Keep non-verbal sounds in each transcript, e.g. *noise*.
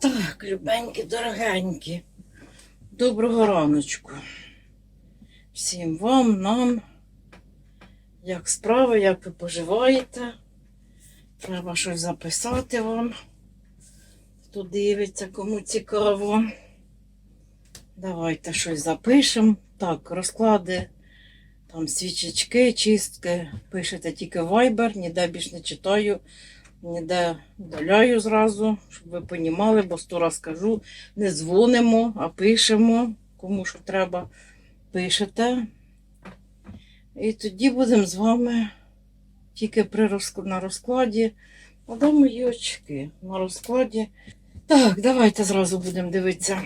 Так, любенькі, дорогенькі. Доброго раночку. Всім вам, нам. Як справи, як ви поживаєте? Треба щось записати вам. Хто дивиться, кому цікаво. Давайте щось запишемо. Так, розклади, там свічечки, чистки. Пишете тільки Viber, ніде більш не читаю, ніде удаляю зразу, щоб ви понімали, бо сто раз кажу, не дзвонимо, а пишемо. Кому що треба, пишете. І тоді будемо з вами тільки при на розкладі. А де мої очки? На розкладі. Так, давайте зразу будемо дивитися.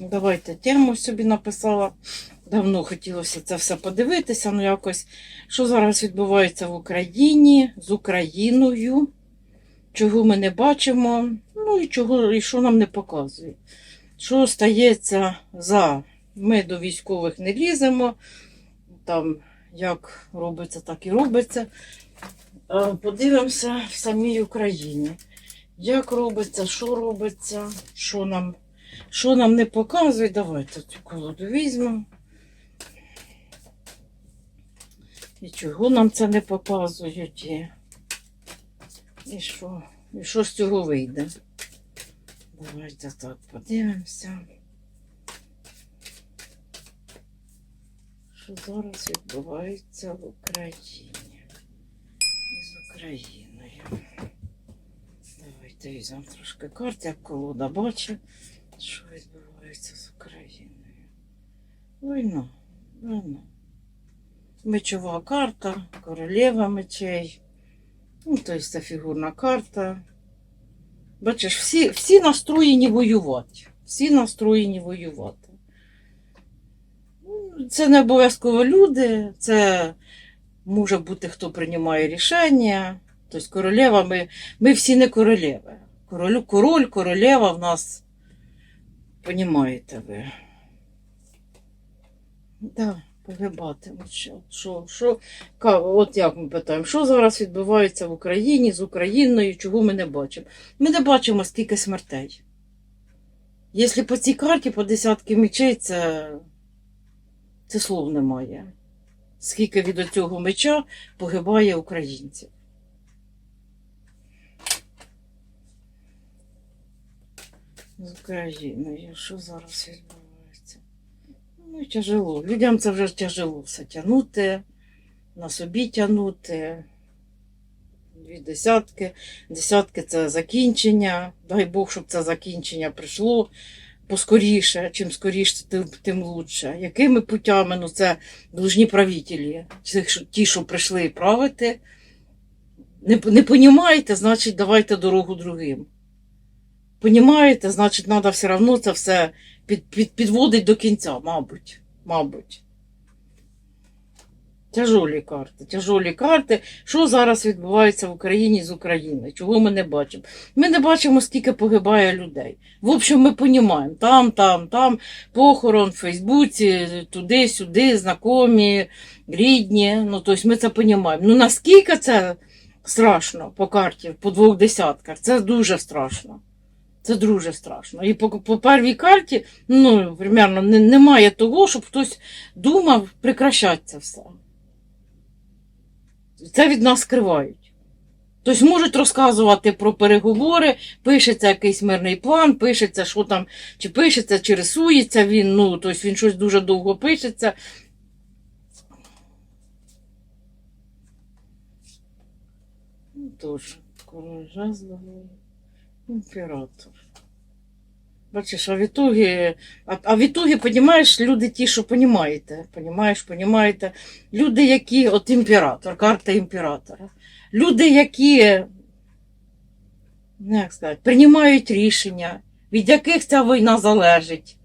Давайте тему собі написала. Давно хотілося це все подивитися. Ну, якось, що зараз відбувається в Україні з Україною, чого ми не бачимо, ну і чого, і що нам не показує. Що стається за. Ми до військових не ліземо. Там як робиться, так і робиться. Подивимося в самій Україні. Як робиться, що робиться, що нам, що нам не показує. Давайте цю колоду візьмемо. І чого нам це не показують? І, що? І що з цього вийде? Давайте так подивимося. Що зараз відбувається в Україні? І з Україною. Давайте візьмемо трошки карт, як колода бачить, що відбувається з Україною. Війна, війна. Мечова карта, королева мечей. Ну, тобто це фігурна карта. Бачиш, всі, всі настроєні воювати. Всі настроєні воювати. Ну, Це не обов'язково люди, це може бути хто приймає рішення. Тобто королева, ми, ми всі не королеви. Король, король, королева в нас, понімаєте ви. Да, погибатимуть. Що, що, от як ми питаємо, що зараз відбувається в Україні з Україною, чого ми не бачимо? Ми не бачимо скільки смертей. Якщо по цій карті по десятки мечей, це, це слов немає. Скільки від цього меча погибає українців. З Україною, що зараз відбувається? Ну, тяжело. Людям це вже тяжело все тягнути, на собі тягнути. Дві десятки. Десятки це закінчення. Дай Бог, щоб це закінчення прийшло поскоріше. Чим скоріше, тим, тим лучше. Якими путями? Ну, це должні правителі. Ті, що прийшли правити. Не, не понімаєте, значить, давайте дорогу другим. Понімаєте, значить, треба все одно це все під, під, підводить до кінця, мабуть. Мабуть. Тяжолі карти, тяжолі карти. Що зараз відбувається в Україні з Україною? Чого ми не бачимо? Ми не бачимо, скільки погибає людей. В общем, ми розуміємо, там, там, там, похорон в Фейсбуці, туди-сюди, знайомі, рідні. Ну, тобто ми це розуміємо. Ну наскільки це страшно по карті, по двох десятках? Це дуже страшно. Це дуже страшно. І по, по первій карті, ну, примерно, не, немає того, щоб хтось думав прекращати це все. Це від нас скривають. Тобто можуть розказувати про переговори, пишеться якийсь мирний план, пишеться, що там, чи пишеться, чи рисується він, ну, тобто він щось дуже довго пишеться. Ну, Тоже. Король жезловий. Імператор. Бачиш, а в ітогі, а, а в ітогі, понімаєш, люди ті, що понімаєте, понімаєш, понімаєте, люди, які, от імператор, карта імператора, люди, які, ну, як сказати, приймають рішення, від яких ця війна залежить.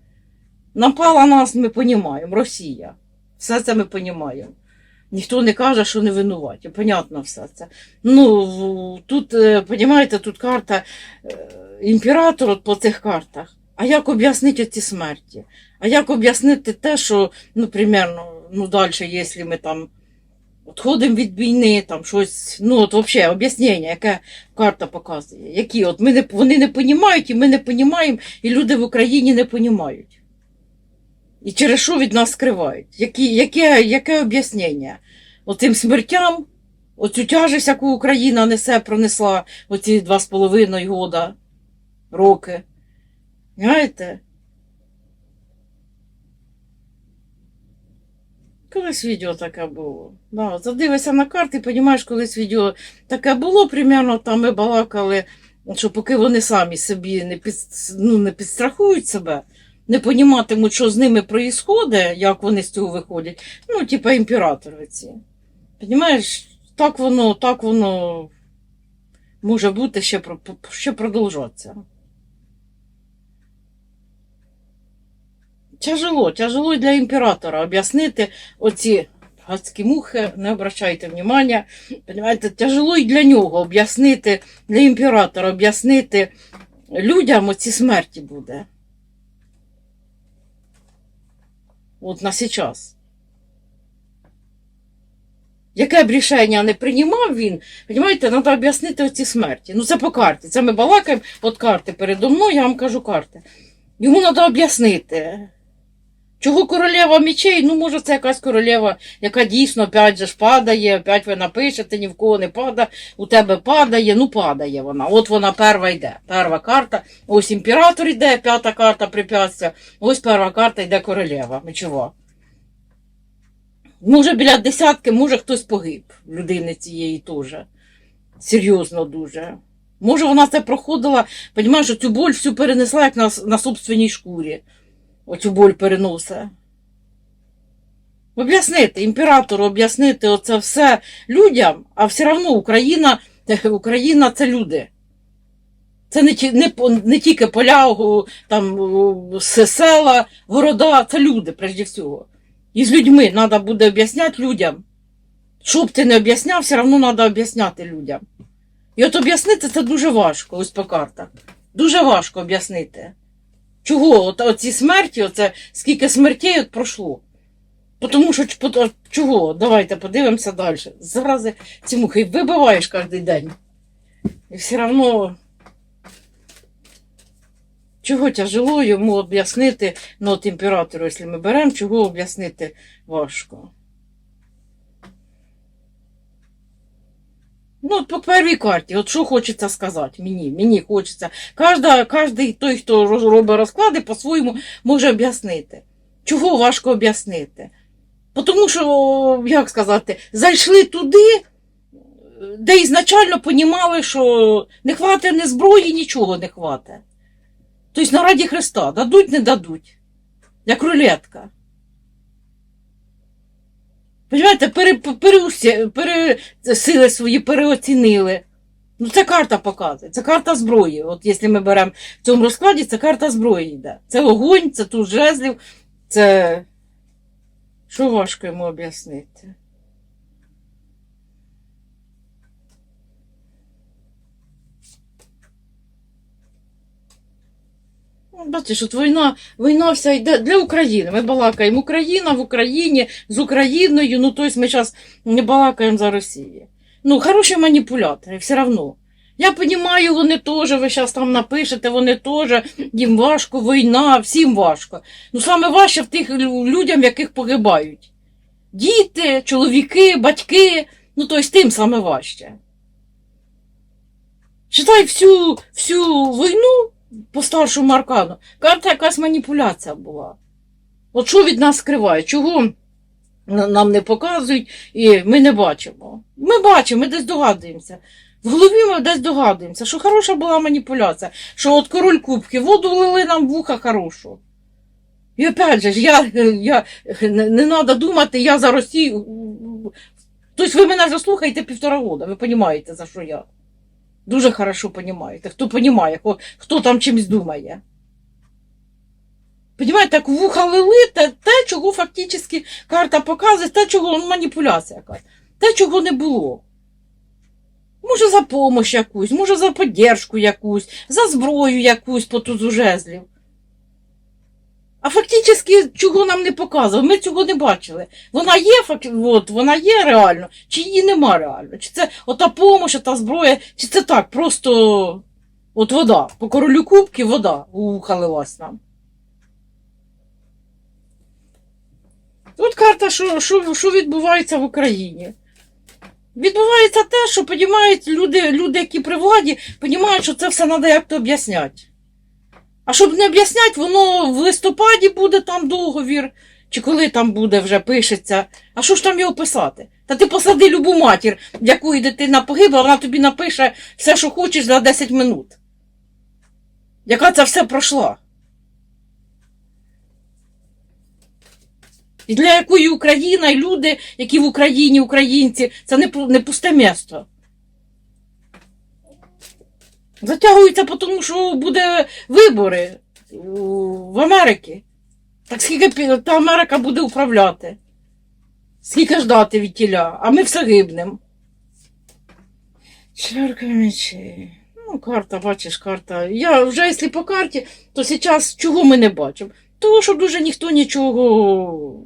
Напала нас, ми понімаємо, Росія. Все це ми понімаємо. Ніхто не каже, що не винуваті. Понятно все це. Ну, тут, е, понімаєте, тут карта е, імператор по цих картах. А як об'яснити ці смерті? А як об'яснити те, що, ну, примерно, ну, далі, якщо ми там Отходимо від війни, там щось, ну от взагалі об'яснення, яке карта показує. Які от ми не, вони не понімають, і ми не понімаємо, і люди в Україні не понімають. І через що від нас скривають? Які, яке, яке об'яснення? Оцим смертям, оцю тяжесть, яку Україна несе, пронесла оці два з половиною года, роки. Знаєте? Колись відео таке було. Да, задивишся на карти, розумієш, колись відео таке було, примерно там ми балакали, що поки вони самі собі не, під, ну, не підстрахують себе, не поніматимуть, що з ними відбувається, як вони з цього виходять. Ну, типа імператори ці. Понімаєш, так воно, так воно може бути ще, ще продовжатися. Тяжело, тяжело для імператора об'яснити оці гадські мухи, не обращайте внимання. Понимаєте, тяжело і для нього об'яснити, для імператора об'яснити людям оці смерті буде. От на сейчас. Яке б рішення не приймав він, розумієте, треба об'яснити оці смерті. Ну це по карті. Це ми балакаємо, от карти передо мною, я вам кажу карти. Йому треба об'яснити. Чого королева мечей? Ну, може, це якась королева, яка дійсно опять же ж падає, опять ви напишете, ні в кого не падає, у тебе падає, ну падає вона. От вона перша йде. Перша карта. Ось імператор йде, п'ята карта препятствия. Ось перша карта йде королева мечова. Може, біля десятки, може хтось погиб людини цієї теж. Серйозно дуже. Може, вона це проходила, розумієш, цю боль всю перенесла, як на, на собственній шкурі. Оцю боль переносить. Об'яснити, імператору об'яснити оце все людям, а все одно Україна, *laughs* Україна це люди. Це не, не, не тільки поля, там, села, города, це люди, прежде всього. І з людьми треба буде об'ясняти людям. Що б ти не об'ясняв, все одно треба об'ясняти людям. І от об'яснити це дуже важко, ось по картах. Дуже важко об'яснити. Чого? От, оці смерті, оце, скільки смертей от пройшло. Тому що чого? Давайте подивимося далі. Зарази ці мухи вибиваєш кожен день. І все одно. Чого тяжело йому об'яснити, ну от імператору, якщо ми беремо, чого об'яснити важко. Ну, по первій карті, от що хочеться сказати мені, мені хочеться. Кожда, кожний той, хто робить розклади, по-своєму може об'яснити. Чого важко об'яснити? Тому що, як сказати, зайшли туди, де ізначально понімали, що не хватить ні зброї, нічого не хватить. Тобто на раді Христа дадуть, не дадуть. Як рулетка. Понимаєте, пере, пере, пере, сили свої переоцінили. Ну, це карта показує, це карта зброї. От якщо ми беремо в цьому розкладі, це карта зброї йде. Це огонь, це тут жезлів, це. Що важко йому об'яснити? Бачиш, от війна, війна вся йде для України. Ми балакаємо Україна в Україні з Україною. Ну, тобто ми зараз не балакаємо за Росію. Ну, хороші маніпулятори, все одно. Я розумію, вони теж, ви зараз там напишете, вони теж, їм важко, війна, всім важко. Ну, саме важче в тих людям, яких погибають. Діти, чоловіки, батьки, ну, тобто тим саме важче. Читай всю, всю війну по старшому аркану. Карта якась маніпуляція була. От що від нас скриває? Чого нам не показують і ми не бачимо? Ми бачимо, ми десь догадуємося. В голові ми десь догадуємося, що хороша була маніпуляція, що от король кубки, воду влили нам вуха хорошу. І опять же, я, я, не, треба думати, я за Росію. Тобто ви мене вже слухаєте півтора года, ви розумієте, за що я. Дуже хорошо розумієте, хто розуміє, хто, хто там чимось думає. Понимаєте, так вуха лили те, те, чого фактично карта показує, те, чого маніпуляція якась, те, чого не було. Може, за допомогу якусь, може, за підтримку якусь, за зброю якусь по тузу жезлів. А фактично, чого нам не показував, ми цього не бачили. Вона є, от, вона є реально, чи її нема реально. Чи це ота помощь, ота зброя, чи це так, просто от вода. По королю кубки вода ухалилась нам. От карта, що, що, що відбувається в Україні. Відбувається те, що люди, люди, які при владі, розуміють, що це все треба як-то об'ясняти. А щоб не об'ясняти, воно в листопаді буде там договір, чи коли там буде вже пишеться. А що ж там його писати? Та ти посади любу матір, в якої дитина погибла, вона тобі напише все, що хочеш за 10 минут. Яка це все пройшла? І для якої Україна і люди, які в Україні, українці, це не, не пусте місто. Затягується, тому що буде вибори в Америці. Так скільки та Америка буде управляти? Скільки ждати від тіля, а ми все гибнемо. Чарка мечей. Ну, карта, бачиш, карта. Я вже, якщо по карті, то зараз чого ми не бачимо? Того, що дуже ніхто нічого.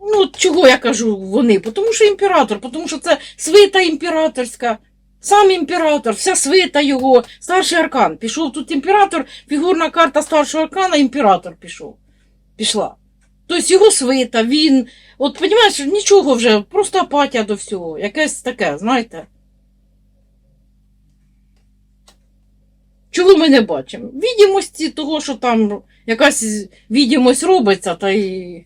Ну, чого я кажу вони? Тому що імператор, тому що це свита імператорська. Сам імператор, вся свита його, старший аркан. Пішов тут імператор, фігурна карта старшого аркана, імператор пішов. Пішла. Тобто його свита, він. От розумієш, нічого вже, просто апатія до всього. Якесь таке, знаєте. Чого ми не бачимо? Відомості того, що там якась відомость робиться, та й.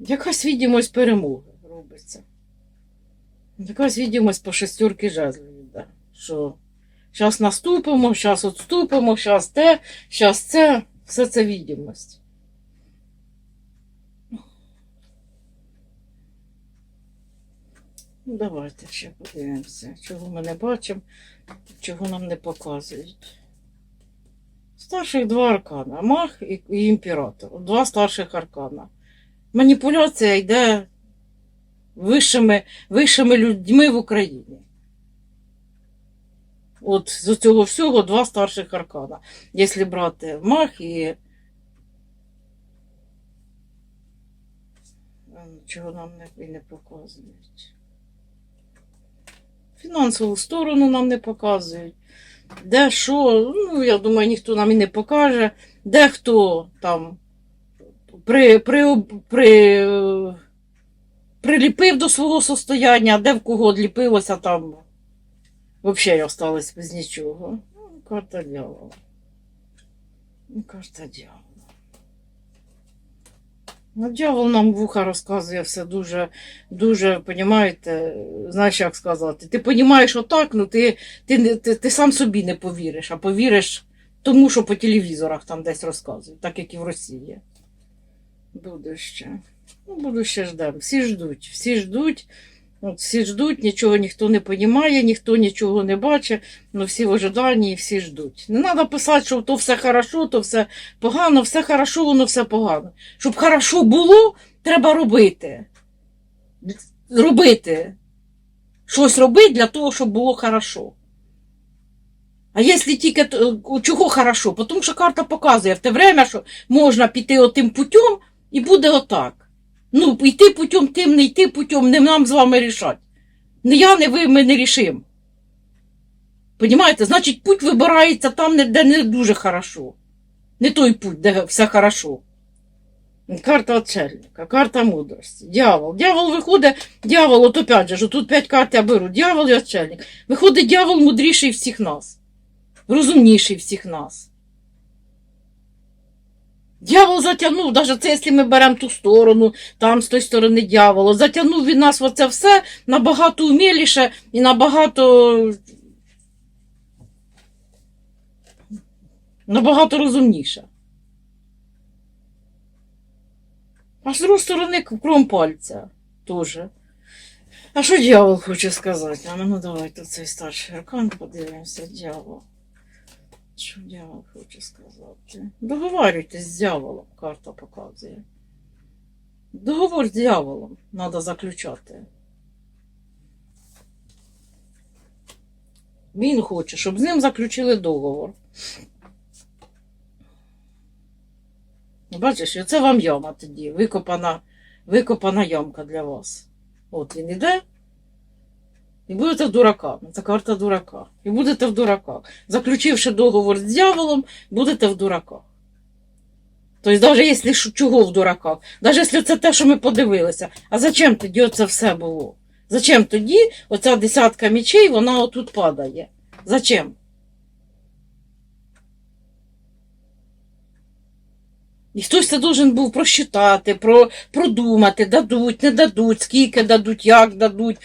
Якась відомость перемоги робиться. Якась відомость по шестерки жезлів йде. Що зараз наступимо, зараз відступимо, зараз те, зараз це, все це відомость. Ну, давайте ще подивимося, чого ми не бачимо, чого нам не показують. Старших два аркана. Мах і імператор. Два старших аркана. Маніпуляція йде вищими, вищими людьми в Україні. От з цього всього два старших аркана. Якщо брати мах і. Чого нам не, не показують. Фінансову сторону нам не показують. Де що, ну, я думаю, ніхто нам і не покаже. Де хто там при, при, при, приліпив до свого состояння, де в кого ліпилося там. Взагалі осталось без нічого. Ну, карта дьявола. Ну, Карта дьявола. Ну, дьявол нам вуха розказує все дуже, дуже, понімаєте, знаєш, як сказати. Ти понімаєш отак, ну ти, ти, ти, ти сам собі не повіриш, а повіриш тому, що по телевізорах там десь розказують, так як і в Росії. Буде ще. Ну, буду ще ждемо. Всі ждуть, всі ждуть. От всі ждуть, нічого ніхто не розуміє, ніхто нічого не бачить, ну всі в ожиданні, і всі ждуть. Не треба писати, що то все хорошо, то все погано, все хорошо, воно все погано. Щоб хорошо було, треба робити. Робити. Щось робити для того, щоб було хорошо. А якщо тільки чого хорошо? Тому що карта показує в те время, що можна піти отим путем, і буде отак. Ну, йти путем тим, не йти путем, не нам з вами рішати. Не я, не ви, ми не рішимо. Понімаєте? Значить, путь вибирається там, де не дуже хорошо. Не той путь, де все хорошо. Карта отшельника, карта мудрості, дьявол. Дьявол виходить, дьявол, от опять же, тут п'ять карт я беру, дьявол і отшельник. Виходить, дьявол мудріший всіх нас, розумніший всіх нас. Дьявол затягнув, навіть це, якщо ми беремо ту сторону, там з тої сторони дьявола, затягнув від нас оце все набагато уміліше і набагато. набагато розумніше. А з другої сторони кром пальця теж. А що дьявол хоче сказати? А ну давайте цей старший аркан подивимося, дьявол. Що дьявол хоче сказати? Договарюйтесь з дьяволом, карта показує. Договор з дьяволом треба заключати. Він хоче, щоб з ним заключили договор. Бачиш, оце вам яма тоді, викопана, викопана ямка для вас. От він іде. І будете в дураках. Це карта дурака. І будете в дураках. Заключивши договор з дьяволом, будете в дураках. Тобто, навіть якщо чого в дураках, навіть якщо це те, що ми подивилися, а зачем тоді оце все було? Зачем тоді оця десятка мічей, вона отут падає? Зачем? І хтось це должен був просчитати, про, продумати, дадуть, не дадуть, скільки дадуть, як дадуть.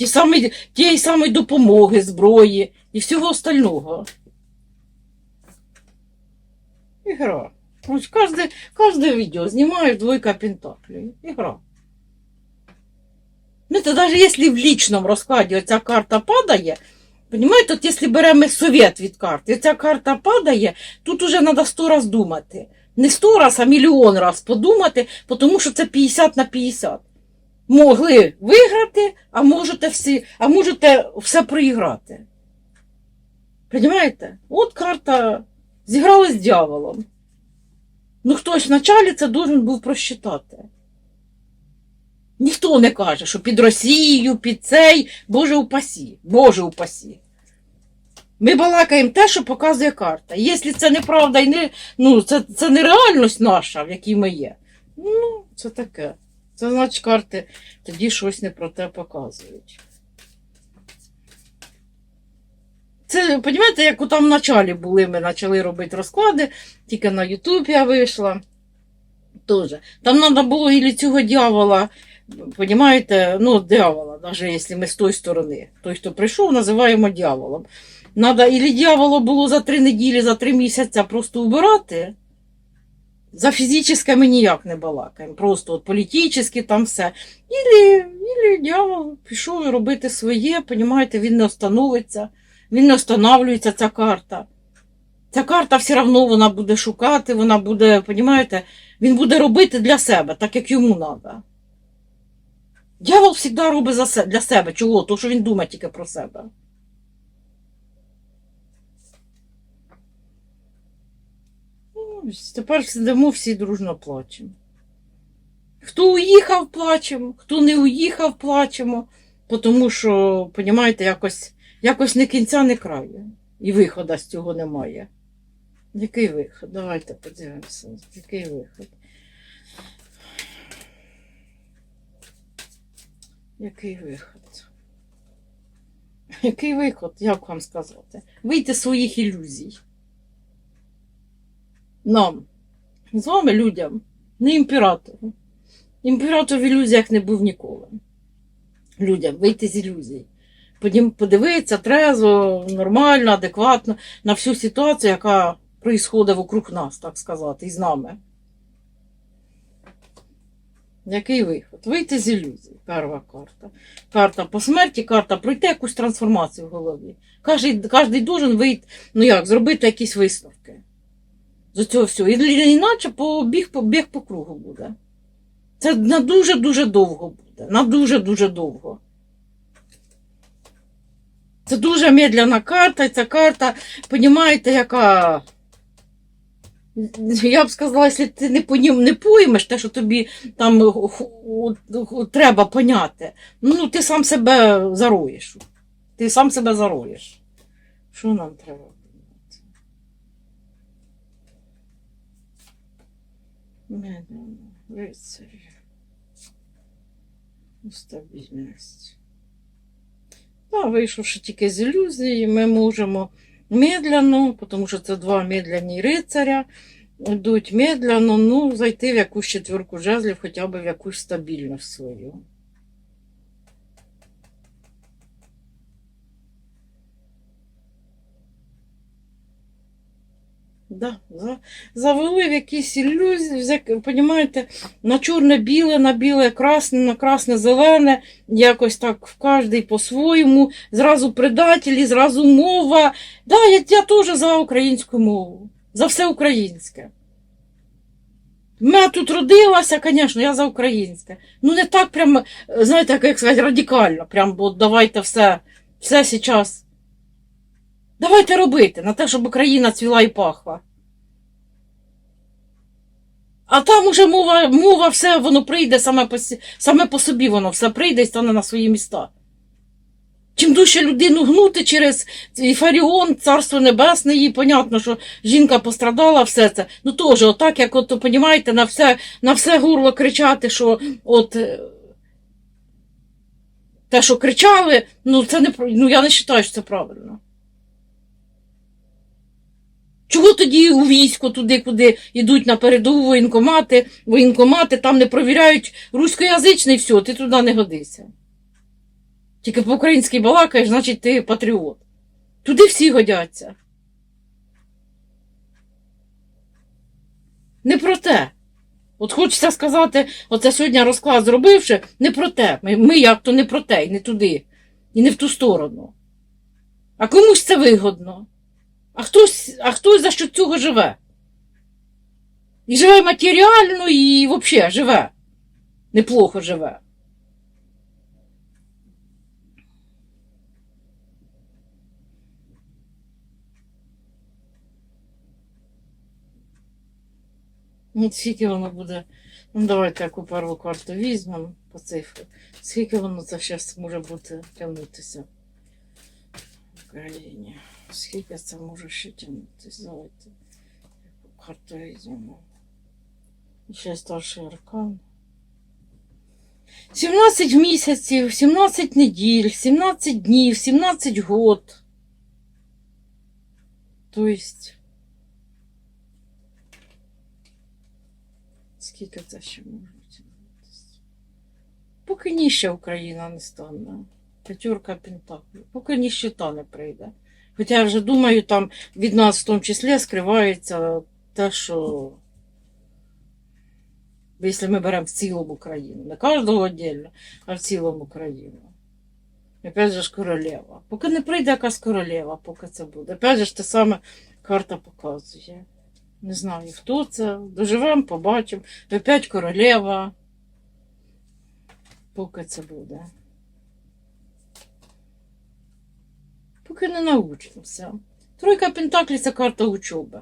Ті самі, тієї самої допомоги, зброї і всього остального. Ігра. Ось кожне, кожне відео знімаю двойка пентаклей. Ігра. Ну, то навіть якщо в лічному розкладі оця карта падає, Понимаєте, от якщо беремо совет від карти, ця карта падає, тут уже треба сто раз думати. Не сто раз, а мільйон раз подумати, тому що це 50 на 50. Могли виграти, а можете, всі, а можете все проіграти. Понимаєте? От карта зіграла з дьяволом. Ну хтось вначалі це должен був просчитати. Ніхто не каже, що під Росією, під цей, Боже упасі, Боже упасі. Ми балакаємо те, що показує карта. Якщо це неправда і не, ну, це, це не реальність наша, в якій ми є, ну, це таке. Це значить карти тоді щось не про те показують. Це, розумієте, як там в началі були, ми почали робити розклади, тільки на Ютуб я вийшла. Тоже. Там треба було і цього дьявола, Понимаєте, ну, дьявола, навіть якщо ми з тої сторони. Той, хто прийшов, називаємо дьяволом. Надо і дьявола було за три неділі, за три місяці просто убирати. За фізичне ніяк не балакаємо. Просто от політичне там все. Ілі, ілі дьявол пішов робити своє, понімаєте, він не остановиться, він не останавлюється, ця карта. Ця карта все одно вона буде шукати, вона буде, понімаєте, він буде робити для себе, так як йому треба. Дьявол завжди робить для себе. Чого? Тому що він думає тільки про себе. Тепер сидимо всі дружно плачемо. Хто уїхав, плачемо, хто не уїхав, плачемо. Тому що, розумієте, якось, якось не кінця, не краю. І виходу з цього немає. Який виход? Давайте подивимося. Який виход? Який виход? Який виход, як вам сказати? Вийти з своїх ілюзій. Нам, з вами людям, не імператору. Імператор в ілюзіях не був ніколи. Людям вийти з ілюзій. Подім- Подивитися трезво, нормально, адекватно на всю ситуацію, яка происходить вокруг нас, так сказати, і з нами. Який виход? Вийти з ілюзій. Перша карта. Карта по смерті, карта пройти якусь трансформацію в голові. Кожен должен вийти, ну як, зробити якісь висновки. З цього всього. І, іначе по, біг, по, кругу буде. Це на дуже-дуже довго буде. На дуже-дуже довго. Це дуже медляна карта, і ця карта, понімаєте, яка. Я б сказала, якщо ти не, понім, не поймеш те, що тобі там треба поняти, ну ти сам себе зароєш. Ти сам себе зароєш. Що нам треба Медленно, рицарі. Стабільність. Да, вийшовши тільки з ілюзії, ми можемо медленно, тому що це два медляні рицаря, йдуть медленно, ну, зайти в якусь четвірку жезлів, хоча б в якусь стабільність свою. Да, за, завели в якісь ілюзії, понімаєте, на чорне-біле, на біле красне, на красне-зелене, якось так в кожний по-своєму, зразу предателі, зразу мова. Да, я, я теж за українську мову, за все українське. Я тут родилася, звісно, я за українське. Ну, не так прям, знаєте, як, сказати, радикально. Прям, от давайте все все зараз. Давайте робити на те, щоб Україна цвіла і пахла. А там уже мова, мова все, воно прийде саме по, саме по собі, воно все прийде і стане на свої міста. Чим дужче людину гнути через Фаріон, царство небесне, їй понятно, що жінка пострадала, все це. Ну теж, отак, як от, понімаєте, на все, на все горло кричати, що от. е, Те, що кричали, ну це не ну я не вважаю, що це правильно. Чого тоді у військо туди, куди йдуть на передову воєнкомати, воєнкомати там не провіряють руськоязичний, все, ти туди не годишся. Тільки по-українськи балакаєш, значить ти патріот. Туди всі годяться. Не про те. От хочеться сказати, оце сьогодні розклад зробивши, не про те. Ми, ми як то не про те, і не туди, і не в ту сторону. А комусь це вигодно. А хтось, а хтось за що цього живе. І живе матеріально, і взагалі живе. Неплохо живе. Ну, скільки воно буде. Ну, давайте яку перву карту візьмемо по цифрі. Скільки воно це зараз може бути тягнутися в Україні? Скільки це може ще? Давайте яку карту візьмемо. Ще старший аркан. 17 місяців, 17 неділь, 17 днів, 17 год. Тобто. Скільки це ще може тягнутися? Поки ніща Україна не стане. П'ятерка пентаклів. Поки ніщита не прийде. Хоча я вже думаю, там від нас в тому числі скривається те, що якщо ми беремо в цілому Україну, не кожного віддільно, а в цілому Україну. Опять же ж королева. Поки не прийде якась королева, поки це буде. Опять же ж те саме карта показує. Не знаю, хто це. Доживемо, побачимо. Опять королева. Поки це буде. Поки не научимося. Тройка Пентаклів це карта учоби.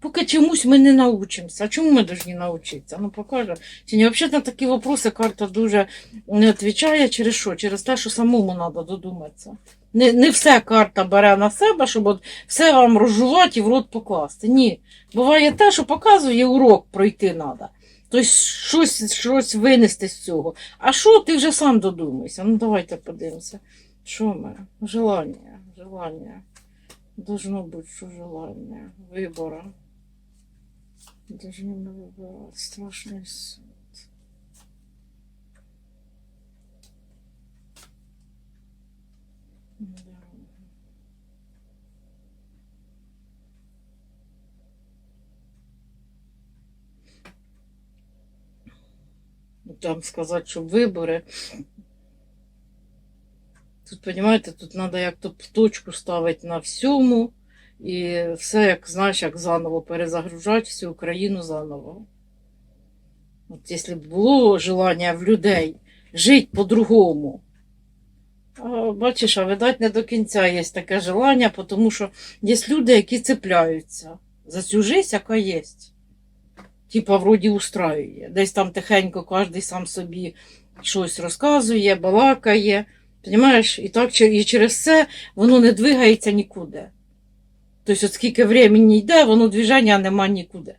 Поки чомусь ми не научимося. А чому ми повинні навчитися? Ну, покаже. Взагалі на такі вопроси карта дуже не відповідає через що? Через те, що самому треба додуматися. Не, не все карта бере на себе, щоб от все вам розжувати і в рот покласти. Ні. Буває те, що показує урок пройти треба. Тобто щось, щось винести з цього. А що ти вже сам додумайся? Ну давайте подивимося. Що ми? Желання, желання. Должно бути, що желання. Вибора. Должны мы выбирать. Страшный суд. Да. Ну, Там сказати, що вибори. Тут, розумієте, тут треба як то точку ставити на всьому. І все, як знаєш, як заново перезагружати всю Україну заново. От якщо б було желання в людей жити по-другому. Бачиш, а видать, не до кінця є таке желання, тому що є люди, які цепляються за цю життя, яка є. Типа, вроді устраює. Десь там тихенько кожен сам собі щось розказує, балакає. Понимаєш? І так і через це воно не двигається нікуди. Тобто, от скільки времени йде, воно движення нема нікуди.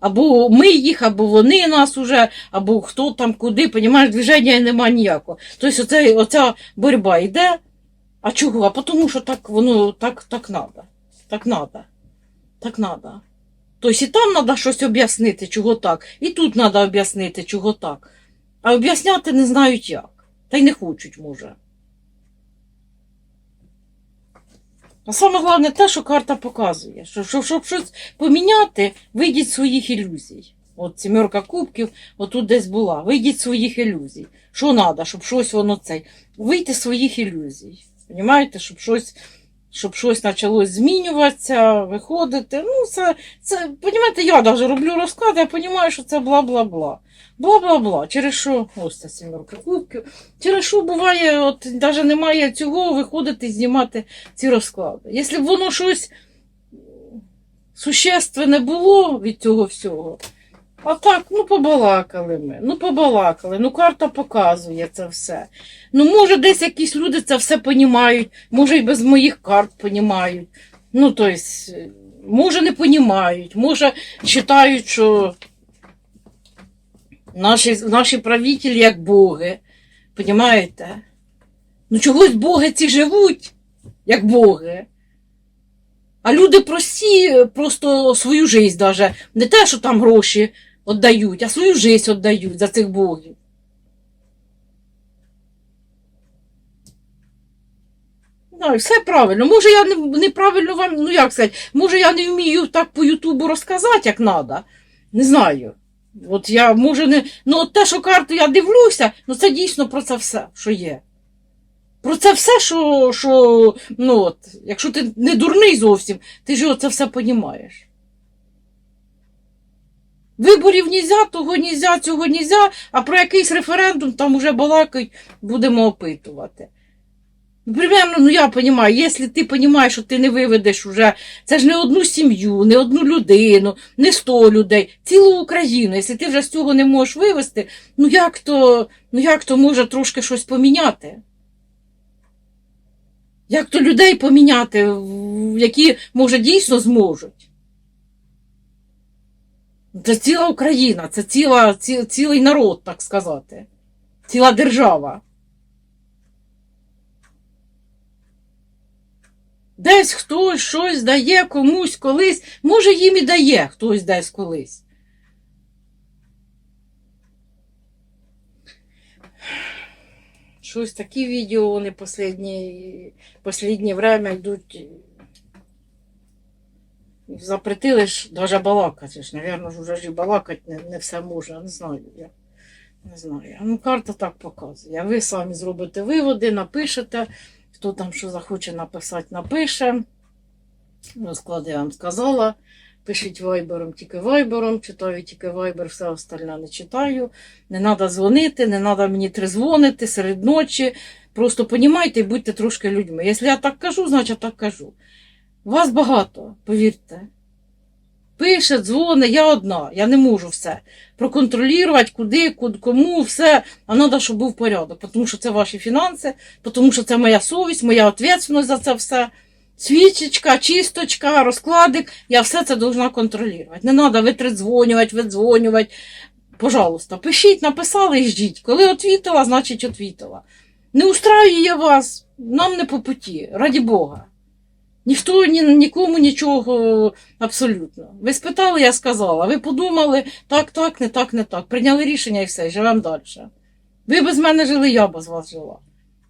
Або ми їх, або вони нас уже, або хто там куди, понімаєш, движення нема ніякого. Тобто оце, оця боротьба йде. А чого? А тому що так воно так, так надо. Так надо. Так надо. Тобто і там треба щось об'яснити, чого так, і тут треба об'яснити, чого так. А об'ясняти не знають як. Та й не хочуть, може. А саме головне те, що карта показує, що, що щоб щось поміняти, вийдіть своїх ілюзій. От сімерка кубків, отут десь була. Вийдіть своїх ілюзій. Що треба, щоб щось воно цей. Вийти своїх ілюзій. Понімаєте, щоб щось щоб щось почало змінюватися, виходити. Ну, це, це понімаєте, я навіть роблю розклад, я розумію, що це бла-бла-бла. Бла-бла-бла. Через що, ось це сімерка кубків. Через що буває, от навіть немає цього виходити і знімати ці розклади. Якщо б воно щось существенне було від цього всього, а так, ну побалакали ми, ну побалакали, ну карта показує це все. Ну, може, десь якісь люди це все понімають, може, і без моїх карт понімають. Ну, тобто, може, не понімають, може, вважають, що наші, наші правителі як боги. Понімаєте? Ну, чогось боги ці живуть, як боги. А люди прості, просто свою життя даже. Не те, що там гроші віддають, а свою життя віддають за цих богів. Ну, все правильно. Може, я неправильно вам, ну як сказати, може, я не вмію так по Ютубу розказати, як треба. Не знаю. От я може не. Ну, от те, що карту я дивлюся, ну це дійсно про це все, що є. Про це все, що, що ну от, якщо ти не дурний зовсім, ти ж це все понімаєш. Виборів нельзя, того нельзя, цього нельзя, а про якийсь референдум там уже балакають, будемо опитувати. Примерно, ну я розумію, якщо ти розумієш, що ти не виведеш уже, це ж не одну сім'ю, не одну людину, не сто людей, цілу Україну. Якщо ти вже з цього не можеш вивести, ну як то, ну як то може трошки щось поміняти? Як то людей поміняти, які, може, дійсно зможуть? Це ціла Україна, це ціла, ці, цілий народ, так сказати, ціла держава. Десь хтось щось дає комусь колись, може їм і дає хтось десь колись. Щось такі відео вони останнє, время йдуть. Запретили ж навіть балакати ж, напевно, ж вже ж і балакати не, не все можна, не знаю я. Не знаю. Ну, карта так показує. Ви самі зробите виводи, напишете. Хто там що захоче написати, напише. Розклади я вам сказала. Пишіть вайбером, тільки вайбером, читаю тільки вайбер, все остальне не читаю. Не треба дзвонити, не треба мені трезвонити серед ночі. Просто понімайте і будьте трошки людьми. Якщо я так кажу, значить так кажу. Вас багато, повірте. Пише, дзвони, я одна, я не можу все. Проконтролювати, куди, куди, кому, все. А треба, щоб був порядок, тому що це ваші фінанси, тому що це моя совість, моя відповідальність за це все. Свічечка, чисточка, розкладик, я все це должна контролювати. Не треба витридзвонювати, видзвонювати. Пожалуйста, пишіть, написали і ждіть. Коли відвітила, значить відвітила. Не устраює вас, нам не по путі, раді Бога. Ніхто ні, нікому нічого абсолютно. Ви спитали, я сказала. Ви подумали, так, так, не так, не так. Прийняли рішення і все, живемо далі. Ви без мене жили, я без вас жила.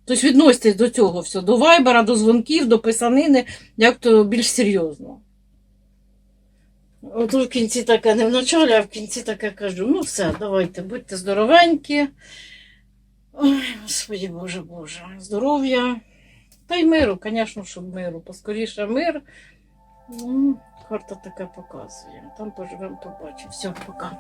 Тобто відноситесь до цього все, до вайбера, до дзвонків, до писанини, як то більш серйозно. От в кінці таке не в началі, а в кінці таке кажу: ну все, давайте, будьте здоровенькі. Ой, Господи Боже Боже, здоров'я. Та й миру, звісно, щоб миру. Поскоріше мир. Ну, карта таке показує. Там поживемо, побачимо. Все, пока.